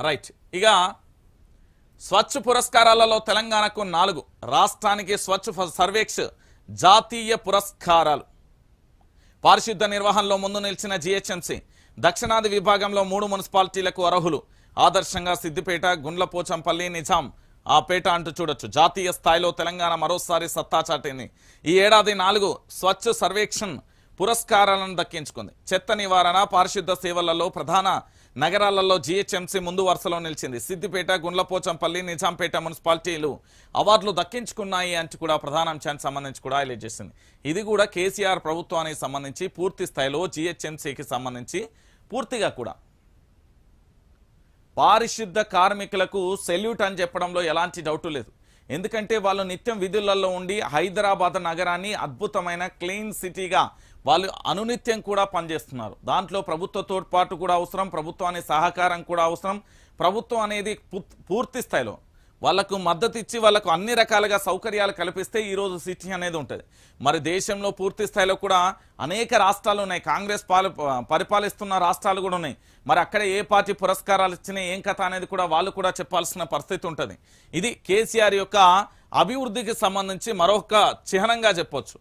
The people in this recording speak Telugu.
రైట్. ఇక స్వచ్ఛ పురస్కారాలలో తెలంగాణకు నాలుగు రాష్ట్రానికి స్వచ్ఛ ఫ- జాతీయ పురస్కారాలు. పారిశుద్ధ నిర్వహణలో ముందు నిలిచిన జిహెచ్ఎంసీ దక్షిణాది విభాగంలో మూడు మున్సిపాలిటీలకు అర్హులు. ఆదర్శంగా సిద్దిపేట గుండ్లపోచంపల్లి నిజాం ఆ పేట అంటూ చూడొచ్చు. జాతీయ స్థాయిలో తెలంగాణ మరోసారి సత్తా చాటింది. ఈ ఏడాది నాలుగు స్వచ్ఛ సర్వేక్షణ్ పురస్కారాలను దక్కించుకుంది. చెత్త నివారణ పారిశుద్ధ సేవలలో ప్రధాన నగరాలలో జీహెచ్ఎంసీ ముందు వరుసలో నిలిచింది. సిద్దిపేట గుండ్లపోచంపల్లి నిజాంపేట మున్సిపాలిటీలు అవార్డులు దక్కించుకున్నాయి అంటూ కూడా ప్రధాన అంశానికి సంబంధించి కూడా హైలైట్ చేసింది. ఇది కూడా కేసీఆర్ ప్రభుత్వానికి సంబంధించి పూర్తి స్థాయిలో జీహెచ్ఎంసీకి సంబంధించి పూర్తిగా కూడా. పారిశుద్ధ కార్మికులకు సెల్యూట్ అని చెప్పడంలో ఎలాంటి డౌట్ లేదు. ఎందుకంటే వాళ్ళు నిత్యం విధులలో ఉండి హైదరాబాద్ నగరాన్ని అద్భుతమైన క్లీన్ సిటీగా వాళ్ళు అనునిత్యం కూడా పనిచేస్తున్నారు. దాంట్లో ప్రభుత్వ తోడ్పాటు కూడా అవసరం ప్రభుత్వాన్ని సహకారం కూడా అవసరం. ప్రభుత్వం అనేది పూర్తి స్థాయిలో వాళ్ళకు మద్దతు ఇచ్చి వాళ్ళకు అన్ని రకాలుగా సౌకర్యాలు కల్పిస్తే ఈరోజు సిటీ అనేది ఉంటుంది. మరి దేశంలో పూర్తి స్థాయిలో కూడా అనేక రాష్ట్రాలు ఉన్నాయి. కాంగ్రెస్ పాలి పరిపాలిస్తున్న రాష్ట్రాలు కూడా ఉన్నాయి. మరి అక్కడ ఏ పార్టీ పురస్కారాలు ఇచ్చినా ఏం కథ అనేది కూడా వాళ్ళు కూడా చెప్పాల్సిన పరిస్థితి ఉంటుంది. ఇది కేసీఆర్ యొక్క అభివృద్ధికి సంబంధించి మరొక చిహ్నంగా చెప్పొచ్చు.